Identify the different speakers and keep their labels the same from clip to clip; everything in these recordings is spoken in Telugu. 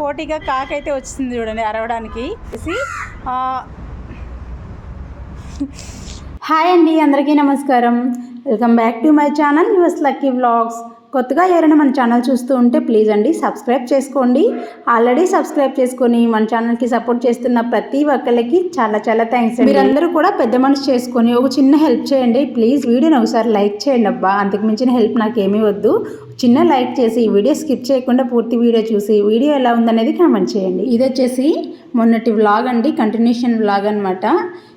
Speaker 1: పోటీగా కాకైతే వచ్చింది చూడండి అరవడానికి. హాయ్ అండి అందరికీ నమస్కారం. Welcome back to my channel Yuvas lucky vlogs. కొత్తగా ఎవరైనా మన ఛానల్ చూస్తూ ఉంటే ప్లీజ్ అండి సబ్స్క్రైబ్ చేసుకోండి. ఆల్రెడీ సబ్స్క్రైబ్ చేసుకొని మన ఛానల్కి సపోర్ట్ చేస్తున్న ప్రతి ఒక్కరికి చాలా చాలా థ్యాంక్స్ మీరందరూ కూడా పెద్ద మనసు చేసుకొని ఒక చిన్న హెల్ప్ చేయండి. ప్లీజ్ వీడియోని ఒకసారి లైక్ చేయండి అబ్బా. అంతకు మించిన హెల్ప్ నాకు వద్దు. చిన్న లైక్ చేసి ఈ వీడియో స్కిప్ చేయకుండా పూర్తి వీడియో చూసి వీడియో ఎలా ఉందనేది కామెంట్ చేయండి. ఇది వచ్చేసి మొన్నటి వ్లాగ్ అండి. కంటిన్యూషన్ వ్లాగ్ అనమాట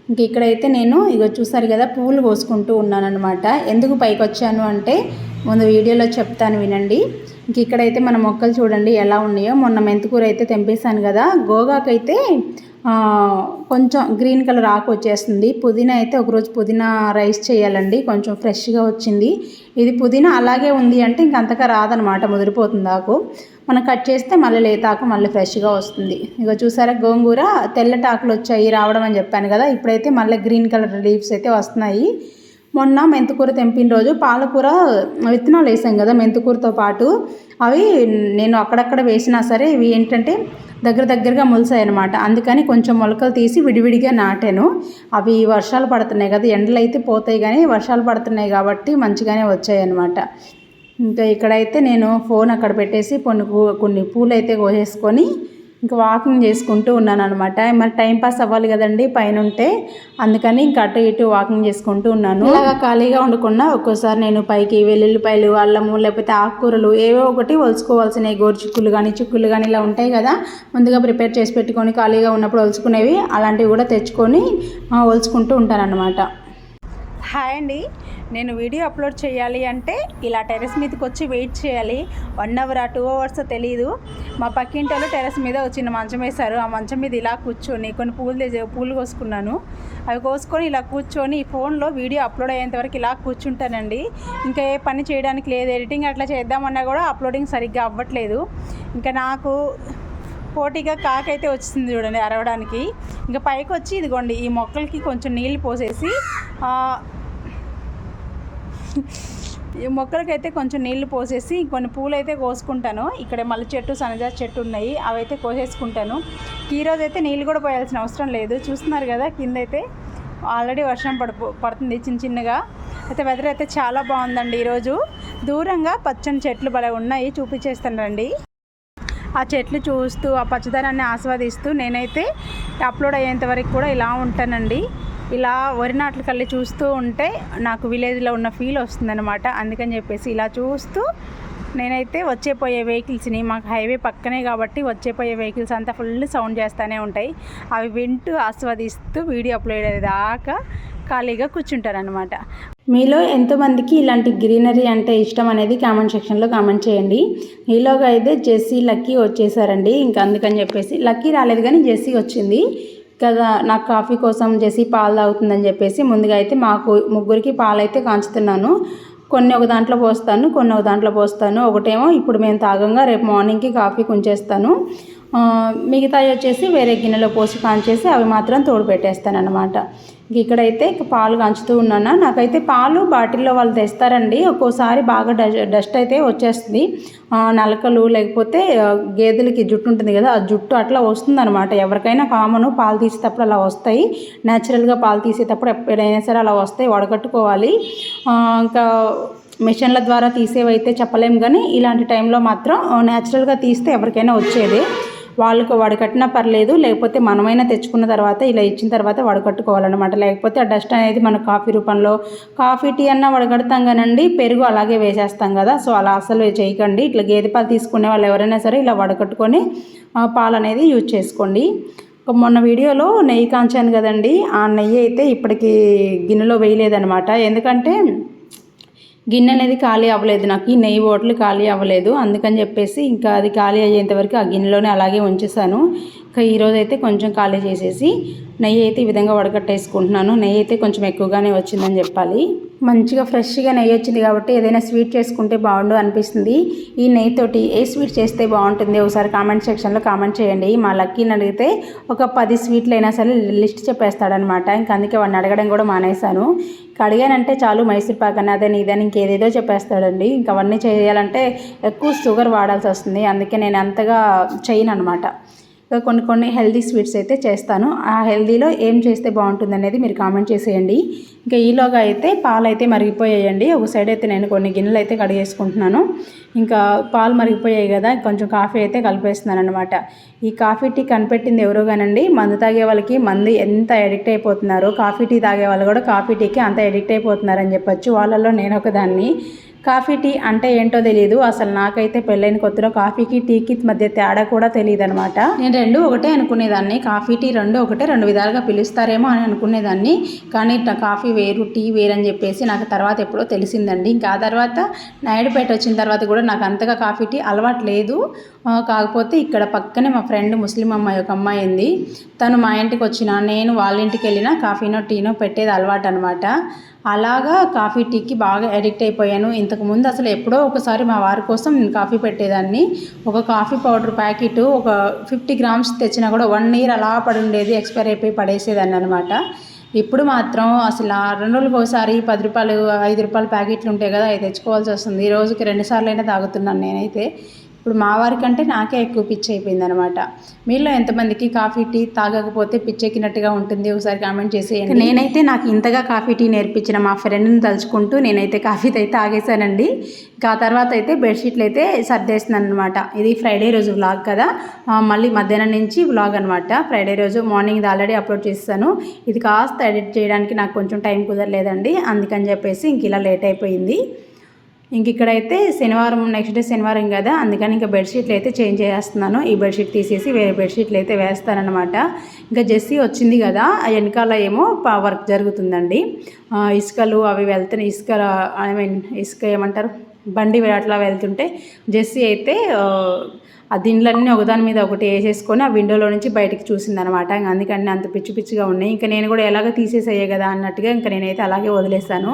Speaker 1: ఇంక ఇక్కడైతే నేను ఇగో చూసారు కదా పువ్వులు కోసుకుంటూ ఉన్నాను అనమాట ఎందుకు పైకి వచ్చాను అంటే ముందు వీడియోలో చెప్తాను వినండి. ఇంక ఇక్కడైతే మన మొక్కలు చూడండి ఎలా ఉన్నాయో. మొన్న మెంతుకూర అయితే తెంపేశాను కదా. గోగాకైతే కొంచెం గ్రీన్ కలర్ ఆకు వచ్చేస్తుంది. పుదీనా అయితే ఒకరోజు పుదీనా రైస్ చేయాలండి. కొంచెం ఫ్రెష్గా వచ్చింది. ఇది పుదీనా అలాగే ఉంది అంటే ఇంక అంతగా రాదనమాట. ముదిరిపోతుంది ఆకు. మనం కట్ చేస్తే మళ్ళీ లేత ఆకు మళ్ళీ ఫ్రెష్గా వస్తుంది. ఇక చూసారా గోంగూర? తెల్లటాకులు వచ్చాయి. రావడం అని చెప్పాను కదా. ఇప్పుడైతే మళ్ళీ గ్రీన్ కలర్ లీవ్స్ అయితే వస్తున్నాయి. మొన్న మెంతుకూర తెంపిన రోజు పాలకూర విత్తనాలు వేసాం కదా మెంతుకూరతో పాటు. అవి నేను అక్కడక్కడ వేసినా సరే ఇవి ఏంటంటే దగ్గర దగ్గరగా మొలిసాయి అనమాట అందుకని కొంచెం మొలకలు తీసి విడివిడిగా నాటాను. అవి వర్షాలు పడుతున్నాయి కదా ఎండలు అయితే పోతాయి కానీ వర్షాలు పడుతున్నాయి కాబట్టి మంచిగానే వచ్చాయి అనమాట ఇంకా ఇక్కడైతే నేను ఫోన్ అక్కడ పెట్టేసి కొన్ని పూ- కొన్ని పూలు అయితే కోసేసుకొని ఇంకా వాకింగ్ చేసుకుంటూ ఉన్నాను అనమాట మరి టైం పాస్ అవ్వాలి కదండి పైన ఉంటే అందుకని ఇంకా అటు ఇటు వాకింగ్ చేసుకుంటూ ఉన్నాను. ఇలాగా ఖాళీగా ఉండకుండా ఒక్కోసారి నేను పైకి వెల్లుల్లిపాయలు అల్లము లేకపోతే ఆకుకూరలు ఏవో ఒకటి ఒలుచుకోవాల్సినవి గోరు చిక్కులు కానీ చిక్కులు కానీ ఇలా ఉంటాయి కదా. ముందుగా ప్రిపేర్ చేసి పెట్టుకొని ఖాళీగా ఉన్నప్పుడు ఒలుచుకునేవి అలాంటివి కూడా తెచ్చుకొని ఆ, ఒలుచుకుంటూ ఉంటాను అనమాట హాయ్ అండి. నేను వీడియో అప్లోడ్ చేయాలి అంటే ఇలా టెరెస్ మీదకి వచ్చి వెయిట్ చేయాలి. వన్ అవర్ ఆ టూ అవర్స్ తెలియదు మా పక్కింటలు టెరెస్ మీద వచ్చిన మంచం వేశారు. ఆ మంచం మీద ఇలా కూర్చొని కొన్ని పూలు తెచ్చే పూలు కోసుకున్నాను. అవి కోసుకొని ఇలా కూర్చొని ఈ ఫోన్లో వీడియో అప్లోడ్ అయ్యేంత వరకు ఇలా కూర్చుంటానండి. ఇంకా ఏ పని చేయడానికి లేదు. ఎడిటింగ్ అట్లా చేద్దామన్నా కూడా అప్లోడింగ్ సరిగ్గా అవ్వట్లేదు. ఇంకా నాకు పోటీగా కాకైతే వచ్చింది చూడండి అరవడానికి. ఇంకా పైకి వచ్చి ఇదిగోండి ఈ మొక్కలకి కొంచెం నీళ్ళు పోసేసి మొక్కలకైతే కొంచెం నీళ్ళు పోసేసి కొన్ని పూలు అయితే కోసుకుంటాను. ఇక్కడ మల్లె చెట్టు సనజా చెట్టు ఉన్నాయి. అవైతే కోసేసుకుంటాను. ఈరోజు అయితే నీళ్ళు కూడా పోయాల్సిన అవసరం లేదు. చూస్తున్నారు కదా కింద అయితే ఆల్రెడీ వర్షం పడ పడుతుంది చిన్న చిన్నగా. అయితే వెదర్ అయితే చాలా బాగుందండి ఈరోజు దూరంగా పచ్చని చెట్లు భలే ఉన్నాయి. చూపించేస్తాను రండి. ఆ చెట్లు చూస్తూ ఆ పచ్చదనాన్ని ఆస్వాదిస్తూ నేనైతే అప్లోడ్ అయ్యేంత వరకు కూడా ఇలా ఉంటానండి. ఇలా వరి నాట్లు కళ్ళి చూస్తూ ఉంటే నాకు విలేజ్లో ఉన్న ఫీల్ వస్తుందన్నమాట. అందుకని చెప్పేసి ఇలా చూస్తూ నేనైతే వచ్చే పోయే వెహికల్స్ని మాకు హైవే పక్కనే కాబట్టి వచ్చే పోయే వెహికల్స్ అంతా ఫుల్ సౌండ్ చేస్తూనే ఉంటాయి. అవి వింటూ ఆస్వాదిస్తూ వీడియో అప్లోడ్ అయ్యేదాకా ఖాళీగా కూర్చుంటారనమాట మీలో ఎంతమందికి ఇలాంటి గ్రీనరీ అంటే ఇష్టం అనేది కామెంట్ సెక్షన్లో కామెంట్ చేయండి. మీలోగా అయితే జెస్సీ లక్కీ వచ్చేసారండి. ఇంకా అందుకని చెప్పేసి లక్కీ రాలేదు కానీ జెస్సీ వచ్చింది. కదా నాకు కాఫీ కోసం చేసి పాలు తాగుతుందని చెప్పేసి ముందుగా అయితే మాకు ముగ్గురికి పాలు అయితే కాంచుతున్నాను. కొన్ని ఒక దాంట్లో పోస్తాను కొన్ని ఒక దాంట్లో పోస్తాను. ఒకటేమో ఇప్పుడు మేము తాగంగా రేపు మార్నింగ్కి కాఫీ కొంచేస్తాను. ఆ, మిగతాయి వచ్చేసి వేరే గిన్నెలో పోసి కాంచేసి అవి మాత్రం తోడు పెట్టేస్తాను అనమాట ఇక్కడైతే ఇక పాలు కాంచుతూ ఉన్నాను. నాకైతే పాలు బాటిల్లో వాళ్ళు తెస్తారండి. ఒక్కోసారి బాగా డస్ట్ డస్ట్ అయితే వచ్చేస్తుంది. నలకలు లేకపోతే గేదెలకి జుట్టు ఉంటుంది కదా ఆ జుట్టు అట్లా వస్తుందనమాట ఎవరికైనా కామను పాలు తీసేటప్పుడు అలా వస్తాయి. న్యాచురల్గా పాలు తీసేటప్పుడు ఎప్పుడైనా సరే అలా వస్తాయి వడగట్టుకోవాలి. ఇంకా మిషన్ల ద్వారా తీసేవైతే చెప్పలేము కానీ ఇలాంటి టైంలో మాత్రం న్యాచురల్గా తీస్తే ఎవరికైనా వచ్చేది. వాళ్ళకు వడకట్టినా పర్లేదు లేకపోతే మనమైనా తెచ్చుకున్న తర్వాత ఇలా ఇచ్చిన తర్వాత వడకట్టుకోవాలన్నమాట లేకపోతే ఆ డస్ట్ అనేది మన కాఫీ రూపంలో కాఫీ టీ అన్న వడగడతాం కానండి పెరుగు అలాగే వేసేస్తాం కదా. సో అలా అసలు చేయకండి. ఇట్లా గేదె పాలు తీసుకునే వాళ్ళు ఎవరైనా సరే ఇలా వడకట్టుకొని పాలు అనేది యూజ్ చేసుకోండి. మొన్న వీడియోలో నెయ్యి కాంచాను కదండి. ఆ నెయ్యి అయితే ఇప్పటికీ గిన్నెలో వేయలేదనమాట ఎందుకంటే గిన్నె అనేది ఖాళీ అవ్వలేదు. నాకు ఈ నెయ్యి బాటిల్ ఖాళీ అవ్వలేదు. అందుకని చెప్పేసి ఇంకా అది ఖాళీ అయ్యేంత వరకు ఆ గిన్నెలోనే అలాగే ఉంచేసాను ఈరోజు అయితే కొంచెం ఖాళీ చేసేసి నెయ్యి అయితే ఈ విధంగా వడకట్టేసుకుంటున్నాను. నెయ్యి అయితే కొంచెం ఎక్కువగానే వచ్చిందని చెప్పాలి. మంచిగా ఫ్రెష్గా నెయ్యి వచ్చింది కాబట్టి ఏదైనా స్వీట్ చేసుకుంటే బాగుండు అనిపిస్తుంది. ఈ నెయ్యితోటి ఏ స్వీట్ చేస్తే బాగుంటుంది ఒకసారి కామెంట్ సెక్షన్లో కామెంట్ చేయండి. మా లక్కీని అడిగితే ఒక పది స్వీట్లు అయినా సరే లిస్ట్ చెప్పేస్తాడనమాట ఇంకా అందుకే వాడిని అడగడం కూడా మానేశాను. ఇంకా అడిగానంటే చాలు మైసూర్ పాక్ అని అదని ఇదని ఇంకేదేదో చెప్పేస్తాడండి. ఇంకా అవన్నీ చేయాలంటే ఎక్కువ షుగర్ వాడాల్సి వస్తుంది. అందుకే నేను అంతగా చేయను అనమాట కొన్ని కొన్ని హెల్దీ స్వీట్స్ అయితే చేస్తాను. ఆ హెల్దీలో ఏం చేస్తే బాగుంటుంది అనేది మీరు కామెంట్ చేసేయండి. ఇంకా ఈలోగా అయితే పాలు అయితే మరిగిపోయాయండి. ఒక సైడ్ అయితే నేను కొన్ని గిన్నెలు అయితే కడిగేసుకుంటున్నాను. ఇంకా పాలు మరిగిపోయాయి కదా కొంచెం కాఫీ అయితే కలిపేస్తున్నాను అనమాట ఈ కాఫీ టీ కనిపెట్టింది ఎవరో కానండి మందు తాగే వాళ్ళకి మందు ఎంత ఎడిక్ట్ అయిపోతున్నారు కాఫీ టీ తాగే వాళ్ళు కూడా కాఫీ టీకి అంత ఎడిక్ట్ అయిపోతున్నారని చెప్పొచ్చు. వాళ్ళల్లో నేను ఒకదాన్ని. కాఫీ టీ అంటే ఏంటో తెలియదు అసలు నాకైతే పెళ్ళైన కొత్తలో కాఫీకి టీకి మధ్య తేడా కూడా తెలియదు అనమాట నేను రెండు ఒకటే అనుకునేదాన్ని. కాఫీ టీ రెండు ఒకటే రెండు విధాలుగా పిలుస్తారేమో అని అనుకునేదాన్ని. కానీ కాఫీ వేరు టీ వేరు అని చెప్పేసి నాకు తర్వాత ఎప్పుడో తెలిసిందండి. ఇంకా ఆ తర్వాత నాయుడుపేట వచ్చిన తర్వాత కూడా నాకు అంతగా కాఫీ టీ అలవాటు లేదు. కాకపోతే ఇక్కడ పక్కనే మా ఫ్రెండ్ ముస్లిం అమ్మాయి ఒక అమ్మాయి ఉంది. తను మా ఇంటికి వచ్చిన నేను వాళ్ళ ఇంటికి వెళ్ళినా కాఫీనో టీనో పెట్టేది అలవాటు అనమాట అలాగా కాఫీ టీకి బాగా అడిక్ట్ అయిపోయాను. ఇంతకుముందు అసలు ఎప్పుడో ఒకసారి మా వారి కోసం నేను కాఫీ పెట్టేదాన్ని. ఒక కాఫీ పౌడర్ ప్యాకెట్ ఒక ఫిఫ్టీ గ్రామ్స్ తెచ్చినా కూడా వన్ ఇయర్ అలా పడి ఉండేది ఎక్స్పైర్ అయిపోయి పడేసేదాన్ని అనమాట ఇప్పుడు మాత్రం అసలు ఆ రెండు రోజులకు ఒకసారి పది రూపాయలు ఐదు రూపాయల ప్యాకెట్లు ఉంటాయి కదా అవి తెచ్చుకోవాల్సి వస్తుంది. ఈ రోజుకి రెండుసార్లు అయినా తాగుతున్నాను నేనైతే. ఇప్పుడు మా వారికంటే నాకే ఎక్కువ పిచ్చి అయిపోయింది అనమాట మీలో ఎంతమందికి కాఫీ టీ తాగకపోతే పిచ్చెక్కినట్టుగా ఉంటుంది? ఒకసారి కామెంట్ చేసేయండి. నేనైతే నాకు ఇంతగా కాఫీ టీ నేర్పించిన మా ఫ్రెండ్ని తలుచుకుంటూ నేనైతే కాఫీ అయితే తాగేశానండి. ఇంకా ఆ తర్వాత అయితే బెడ్షీట్లు అయితే సర్దేస్తున్నాను అనమాట ఇది ఫ్రైడే రోజు వ్లాగ్ కదా. మళ్ళీ మధ్యాహ్నం నుంచి వ్లాగ్ అనమాట ఫ్రైడే రోజు మార్నింగ్ ఆల్రెడీ అప్లోడ్ చేస్తాను. ఇది కాస్త ఎడిట్ చేయడానికి నాకు కొంచెం టైం కుదరలేదండి. అందుకని చెప్పేసి ఇంక ఇలా లేట్ అయిపోయింది. ఇంక ఇక్కడైతే శనివారం నెక్స్ట్ డే శనివారం కదా అందుకని ఇంకా బెడ్షీట్లు అయితే చేంజ్ చేస్తున్నాను. ఈ బెడ్షీట్ తీసేసి వేరే బెడ్షీట్లు అయితే వేస్తానన్నమాట. ఇంకా జెస్సీ వచ్చింది కదా ఆ వెనకాల ఏమో వర్క్ జరుగుతుందండి. ఇసుకలు అవి వెళ్తున్నాయి ఇసుక ఐ మీన్ ఇసుక ఏమంటారు బండి అట్లా వెళ్తుంటే జెస్సీ అయితే ఆ, ఆ దిండ్లన్నీ ఒకదాని మీద ఒకటి వేసేసుకొని ఆ విండోలో నుంచి బయటకు చూసిందనమాట ఇంకా అందుకని అంత పిచ్చి పిచ్చిగా ఉన్నాయి. ఇంకా నేను కూడా ఎలాగ తీసేసేయే కదా అన్నట్టుగా ఇంకా నేనైతే అలాగే వదిలేసాను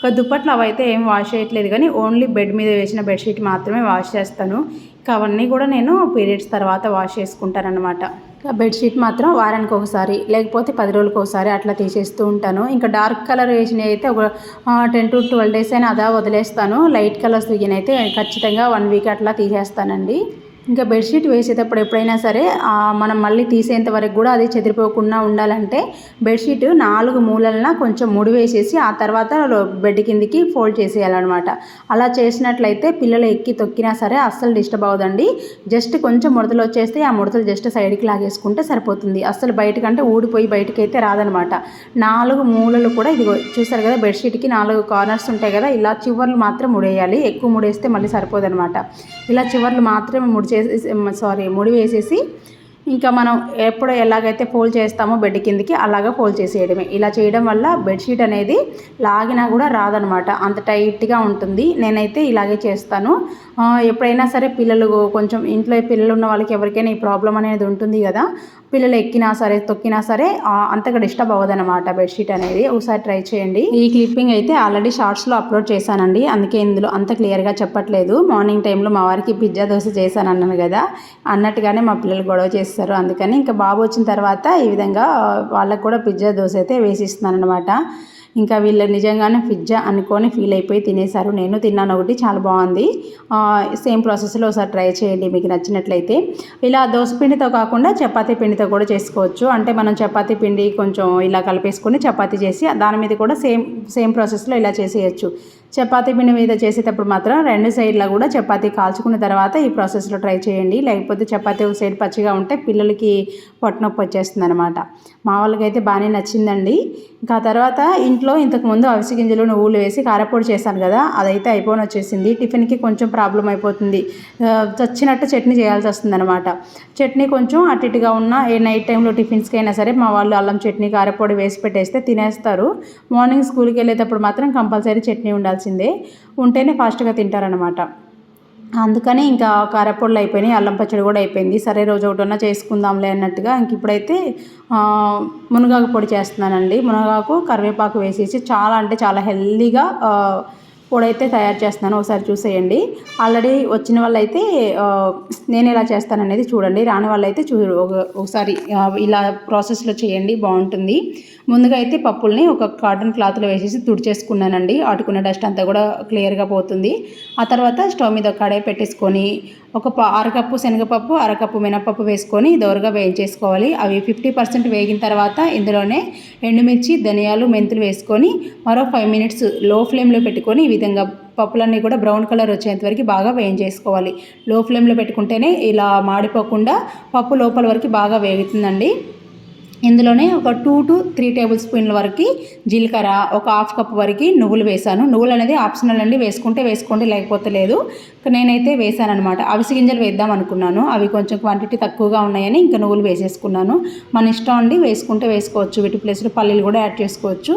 Speaker 1: ఇక దుప్పట్లు అవైతే ఏం వాష్ చేయట్లేదు. కానీ ఓన్లీ బెడ్ మీద వేసిన బెడ్షీట్ మాత్రమే వాష్ చేస్తాను. ఇంకా అవన్నీ కూడా నేను పీరియడ్స్ తర్వాత వాష్ చేసుకుంటానన్నమాట. ఇక బెడ్షీట్ మాత్రం వారానికి ఒకసారి లేకపోతే పది రోజులకు ఒకసారి అట్లా తీసేస్తూ ఉంటాను. ఇంకా డార్క్ కలర్ వేసినవి అయితే ఒక టెన్ టు ట్వెల్వ్ డేస్ అయినా అదా వదిలేస్తాను. లైట్ కలర్స్ దిగినైతే ఖచ్చితంగా వన్ వీక్ అట్లా తీసేస్తానండి. ఇంకా బెడ్షీట్ వేసేటప్పుడు ఎప్పుడైనా సరే మనం మళ్ళీ తీసేంత వరకు కూడా అది చెదిరిపోకుండా ఉండాలంటే బెడ్షీట్ నాలుగు మూలలన కొంచెం ముడి వేసేసి ఆ తర్వాత బెడ్ కిందికి ఫోల్డ్ చేసేయాలన్నమాట. అలా చేసినట్లయితే పిల్లలు ఎక్కి తొక్కినా సరే అస్సలు డిస్టర్బ్ అవ్వదండి. జస్ట్ కొంచెం ముడతలు వచ్చేస్తే ఆ ముడతలు జస్ట్ సైడ్కి లాగేసుకుంటే సరిపోతుంది. అస్సలు బయటకంటే ఊడిపోయి బయటకి అయితే రాదనమాట నాలుగు మూలలు కూడా ఇది చూసారు కదా బెడ్షీట్కి నాలుగు కార్నర్స్ ఉంటాయి కదా ఇలా చివర్లు మాత్రం ముడేయాలి. ఎక్కువ ముడేస్తే మళ్ళీ సరిపోదనమాట ఇలా చివర్లు మాత్రమే ముడి చేసి సారీ ముడి వేసేసి ఇంకా మనం ఎప్పుడు ఎలాగైతే ఫోల్డ్ చేస్తామో బెడ్ కిందికి అలాగా ఫోల్డ్ చేసేయడమే. ఇలా చేయడం వల్ల బెడ్షీట్ అనేది లాగినా కూడా రాదనమాట. అంత టైట్గా ఉంటుంది. నేనైతే ఇలాగే చేస్తాను. ఎప్పుడైనా సరే పిల్లలు కొంచెం ఇంట్లో పిల్లలు ఉన్న వాళ్ళకి ఎవరికైనా ఈ ప్రాబ్లం అనేది ఉంటుంది కదా పిల్లలు ఎక్కినా సరే తొక్కినా సరే అంతగా డిస్టర్బ్ అవ్వదనమాట బెడ్షీట్ అనేది. ఒకసారి ట్రై చేయండి. ఈ క్లిప్పింగ్ అయితే ఆల్రెడీ షార్ట్స్లో అప్లోడ్ చేశానండి. అందుకే ఇందులో అంత క్లియర్గా చెప్పట్లేదు. మార్నింగ్ టైంలో మా వారికి పిజ్జా దోశ చేశాను అన్నాను కదా అన్నట్టుగానే మా పిల్లలు గొడవ చేస్తారు. అందుకని ఇంకా బాబు వచ్చిన తర్వాత ఈ విధంగా వాళ్ళకు కూడా పిజ్జా దోశ అయితే వేసిస్తున్నాను అనమాట ఇంకా వీళ్ళు నిజంగానే పిజ్జా అనుకొని ఫీల్ అయిపోయి తినేశారు. నేను తిన్నాను ఒకటి చాలా బాగుంది. సేమ్ ప్రాసెస్లో ఒకసారి ట్రై చేయండి మీకు నచ్చినట్లయితే. ఇలా దోశ పిండితో కాకుండా చపాతీ పిండితో కూడా చేసుకోవచ్చు. అంటే మనం చపాతీ పిండి కొంచెం ఇలా కలిపేసుకొని చపాతీ చేసి దాని మీద కూడా సేమ్ సేమ్ ప్రాసెస్లో ఇలా చేసేయచ్చు. చపాతీ పిండి మీద చేసేటప్పుడు మాత్రం రెండు సైడ్లా కూడా చపాతీ కాల్చుకున్న తర్వాత ఈ ప్రాసెస్లో ట్రై చేయండి. లేకపోతే చపాతీ ఒక సైడ్ పచ్చిగా ఉంటే పిల్లలకి పొట్టనొప్పి వచ్చేస్తుంది అనమాట మా వాళ్ళకైతే బాగానే నచ్చిందండి. ఇంకా తర్వాత ఇంట్లో ఇంతకుముందు అవిసి గింజలు నువ్వులు వేసి కారపొడి చేశాను కదా అదైతే అయిపోని వచ్చేసింది. టిఫిన్కి కొంచెం ప్రాబ్లం అయిపోతుంది. చచ్చినట్టు చట్నీ చేయాల్సి వస్తుంది అనమాట చట్నీ కొంచెం అటు ఇటుగా ఉన్న ఏ నైట్ టైంలో టిఫిన్స్కి అయినా సరే మా వాళ్ళు అల్లం చట్నీ కారపొడి వేసి పెట్టేస్తే తినేస్తారు. మార్నింగ్ స్కూల్కి వెళ్ళేటప్పుడు మాత్రం కంపల్సరీ చట్నీ ఉండాలి ఉండాల్సిందే ఉంటేనే ఫాస్ట్గా తింటారనమాట అందుకని ఇంకా కారపొడులు అయిపోయినాయి అల్లం పచ్చడి కూడా అయిపోయింది. సరే రోజు ఒకటన్నా చేసుకుందాంలే అన్నట్టుగా ఇంక ఇప్పుడైతే మునగాకు పొడి చేస్తున్నానండి. మునగాకు కరివేపాకు వేసేసి చాలా అంటే చాలా హెల్దీగా పొడి అయితే తయారు చేస్తున్నాను. ఒకసారి చూసేయండి. ఆల్రెడీ వచ్చిన వాళ్ళైతే నేను ఎలా చేస్తాననేది చూడండి. రాని వాళ్ళైతే చూ ఒకసారి ఇలా ప్రాసెస్లో చేయండి. బాగుంటుంది. ముందుగా అయితే పప్పుల్ని ఒక కాటన్ క్లాత్లో వేసేసి తుడిచేసుకున్నానండి. ఆటుకున్న డస్ట్ అంతా కూడా క్లియర్గా పోతుంది. ఆ తర్వాత స్టవ్ మీద కడాయి పెట్టేసుకొని ఒక అరకప్పు శనగపప్పు అరకప్పు మినపప్పు వేసుకొని దోరగా వేయించేసుకోవాలి. అవి ఫిఫ్టీ పర్సెంట్ వేగిన తర్వాత ఇందులోనే ఎండుమిర్చి ధనియాలు మెంతులు వేసుకొని మరో ఫైవ్ మినిట్స్లో ఫ్లేమ్లో పెట్టుకొని ఈ విధంగా పప్పులన్నీ కూడా బ్రౌన్ కలర్ వచ్చేంత వరకు బాగా వేయించేసుకోవాలి. లో ఫ్లేమ్లో పెట్టుకుంటేనే ఇలా మాడిపోకుండా పప్పు లోపల వరకు బాగా వేగుతుందండి. ఇందులోనే ఒక టూ టు త్రీ టేబుల్ స్పూన్ల వరకు జీలకర్ర ఒక హాఫ్ కప్ వరకు నువ్వులు వేసాను నువ్వులు అనేది ఆప్షనల్ అండి. వేసుకుంటే వేసుకోండి లేకపోతే లేదు. నేనైతే వేశాను అనమాట అవిసి గింజలు వేద్దాం అనుకున్నాను. అవి కొంచెం క్వాంటిటీ తక్కువగా ఉన్నాయని ఇంకా నువ్వులు వేసేసుకున్నాను. మన ఇష్టం అండి. వేసుకుంటే వేసుకోవచ్చు. వీటి ప్లేస్లో పల్లీలు కూడా యాడ్ చేసుకోవచ్చు.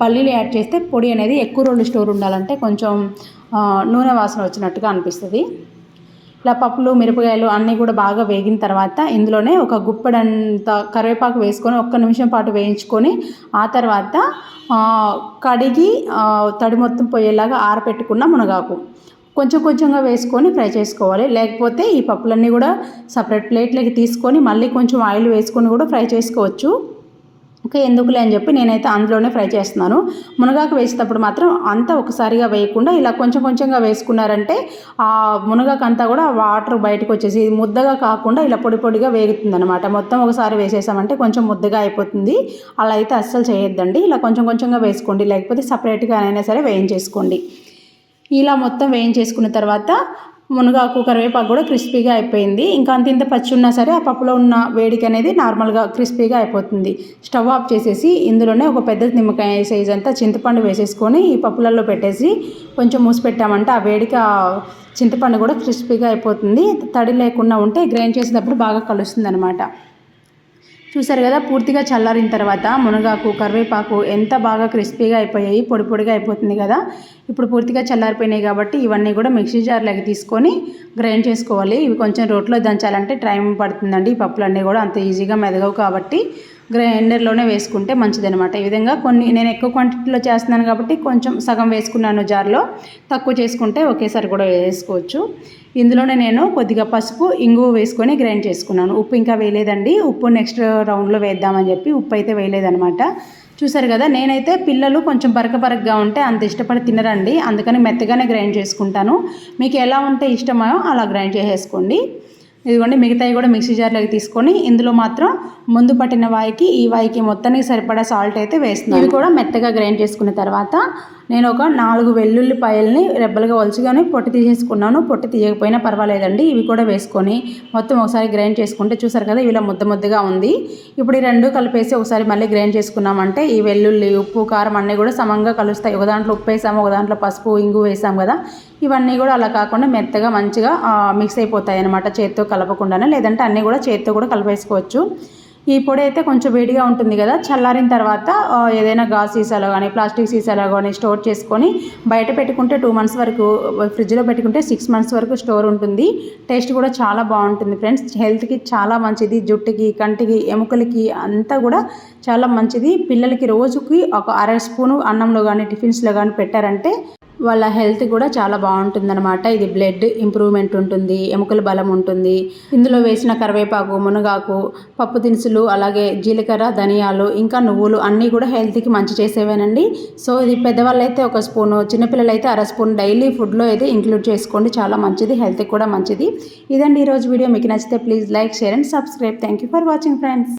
Speaker 1: పల్లీలు యాడ్ చేస్తే పొడి అనేది ఎక్కువ రోజులు స్టోర్ ఉండాలంటే కొంచెం నూనె వాసన వచ్చినట్టుగా అనిపిస్తుంది. ఇలా పప్పులు మిరపకాయలు అన్నీ కూడా బాగా వేగిన తర్వాత ఇందులోనే ఒక గుప్పెడంత కరివేపాకు వేసుకొని ఒక్క నిమిషం పాటు వేయించుకొని ఆ తర్వాత కడిగి తడి మొత్తం పోయేలాగా ఆరపెట్టుకున్న మునగాకు. కొంచెం కొంచెంగా వేసుకొని ఫ్రై చేసుకోవాలి. లేకపోతే ఈ పప్పులన్నీ కూడా సపరేట్ ప్లేట్లోకి తీసుకొని మళ్ళీ కొంచెం ఆయిల్ వేసుకొని కూడా ఫ్రై చేసుకోవచ్చు. ఓకే ఎందుకులే అని చెప్పి నేనైతే అందులోనే ఫ్రై చేస్తున్నాను. మునగాకు వేసేటప్పుడు మాత్రం అంతా ఒకసారిగా వేయకుండా ఇలా కొంచెం కొంచెంగా వేసుకున్నారంటే ఆ మునగాకు అంతా కూడా వాటర్ బయటకు వచ్చేసి ముద్దగా కాకుండా ఇలా పొడి పొడిగా వేగుతుంది అనమాట మొత్తం ఒకసారి వేసేసామంటే కొంచెం ముద్దగా అయిపోతుంది. అలా అయితే అస్సలు చేయొద్దండి. ఇలా కొంచెం కొంచెంగా వేసుకోండి. లేకపోతే సపరేట్గా అయినా సరే వేయించేసుకోండి. ఇలా మొత్తం వేయించేసుకున్న తర్వాత మునగాకు కరివేపాకు కూడా క్రిస్పీగా అయిపోయింది. ఇంకా అంత ఇంత పచ్చి ఉన్నా సరే ఆ పప్పులో ఉన్న వేడికి అనేది నార్మల్గా క్రిస్పీగా అయిపోతుంది. స్టవ్ ఆఫ్ చేసేసి ఇందులోనే ఒక పెద్ద నిమ్మకాయ సైజ్ అంతా చింతపండు వేసేసుకొని ఈ పప్పులలో పెట్టేసి కొంచెం మూసి పెట్టామంటే ఆ వేడికి ఆ చింతపండు కూడా క్రిస్పీగా అయిపోతుంది. తడి లేకుండా ఉంటే గ్రైండ్ చేసేటప్పుడు బాగా కలుస్తుంది అనమాట చూసారు కదా పూర్తిగా చల్లారిన తర్వాత మునగాకు కరివేపాకు ఎంత బాగా క్రిస్పీగా అయిపోయాయి పొడి పొడిగా అయిపోతుంది కదా. ఇప్పుడు పూర్తిగా చల్లారిపోయినాయి కాబట్టి ఇవన్నీ కూడా మిక్సీ జార్లోకి తీసుకొని గ్రైండ్ చేసుకోవాలి. ఇవి కొంచెం రోట్లో దంచాలంటే టైం పడుతుందండి. ఈ పప్పులన్నీ కూడా అంత ఈజీగా మెదగవు కాబట్టి గ్రైండర్లోనే వేసుకుంటే మంచిదనమాట ఈ విధంగా కొన్ని నేను ఎక్కువ క్వాంటిటీలో చేస్తున్నాను కాబట్టి కొంచెం సగం వేసుకున్నాను జార్లో. తక్కువ చేసుకుంటే ఒకేసారి కూడా వేసుకోవచ్చు. ఇందులోనే నేను కొద్దిగా పసుపు ఇంగువ వేసుకొని గ్రైండ్ చేసుకున్నాను. ఉప్పు ఇంకా వేయలేదండి. ఉప్పు నెక్స్ట్ రౌండ్లో వేద్దామని చెప్పి ఉప్పు అయితే వేయలేదనమాట చూసారు కదా నేనైతే పిల్లలు కొంచెం బరక బరకగా ఉంటే అంత ఇష్టపడి తినరండి. అందుకని మెత్తగానే గ్రైండ్ చేసుకుంటాను. మీకు ఎలా ఉంటే ఇష్టమో అలా గ్రైండ్ చేసేసుకోండి. ఇదిగోండి మిగతాయి కూడా మిక్సీ జార్లోకి తీసుకొని ఇందులో మాత్రం ముందు పట్టిన వాయికి ఈ వాయికి మొత్తానికి సరిపడా సాల్ట్ అయితే వేస్తున్నాను. ఇది కూడా మెత్తగా గ్రైండ్ చేసుకున్న తర్వాత నేను ఒక నాలుగు వెల్లుల్లిపాయల్ని రెబ్బలుగా వలుచుకొని పొట్టి తీసేసుకున్నాను. పొట్టి తీయకపోయినా పర్వాలేదండి. ఇవి కూడా వేసుకొని మొత్తం ఒకసారి గ్రైండ్ చేసుకుంటే చూసారు కదా ఇలా ముద్ద ముద్దగా ఉంది. ఇప్పుడు ఈ రెండు కలిపేసి ఒకసారి మళ్ళీ గ్రైండ్ చేసుకున్నామంటే ఈ వెల్లుల్లి ఉప్పు కారం అన్నీ కూడా సమంగా కలుస్తాయి. ఒక దాంట్లో ఉప్పు వేసాము ఒక దాంట్లో పసుపు ఇంగు వేసాం కదా. ఇవన్నీ కూడా అలా కాకుండా మెత్తగా మంచిగా మిక్స్ అయిపోతాయి అనమాట చేత్తో కలపకుండానే. లేదంటే అన్నీ కూడా చేత్తో కూడా కలిపేసుకోవచ్చు. ఈ పొడి అయితే కొంచెం వేడిగా ఉంటుంది కదా చల్లారిన తర్వాత ఏదైనా గాజు సీసాలో కానీ ప్లాస్టిక్ సీసాలో కానీ స్టోర్ చేసుకొని బయట పెట్టుకుంటే టూ మంత్స్ వరకు ఫ్రిడ్జ్లో పెట్టుకుంటే సిక్స్ మంత్స్ వరకు స్టోర్ ఉంటుంది. టేస్ట్ కూడా చాలా బాగుంటుంది ఫ్రెండ్స్. హెల్త్కి చాలా మంచిది జుట్టుకి కంటికి ఎముకలకి అంతా కూడా చాలా మంచిది. పిల్లలకి రోజుకి ఒక అర స్పూను అన్నంలో కానీ టిఫిన్స్లో కానీ పెట్టారంటే వాళ్ళ హెల్త్ కూడా చాలా బాగుంటుందన్నమాట. ఇది బ్లడ్ ఇంప్రూవ్మెంట్ ఉంటుంది ఎముకల బలం ఉంటుంది. ఇందులో వేసిన కరివేపాకు మునగాకు పప్పు దినుసులు అలాగే జీలకర్ర ధనియాలు ఇంకా నువ్వులు అన్నీ కూడా హెల్త్కి మంచి చేసేవేనండి. సో ఇది పెద్దవాళ్ళు అయితే ఒక స్పూను చిన్నపిల్లలు అయితే అర స్పూన్ డైలీ ఫుడ్లో అయితే ఇంక్లూడ్ చేసుకోండి. చాలా మంచిది హెల్త్కి కూడా మంచిది. ఇదండి ఈరోజు వీడియో. మీకు నచ్చితే please like share and subscribe. Thank you for watching friends.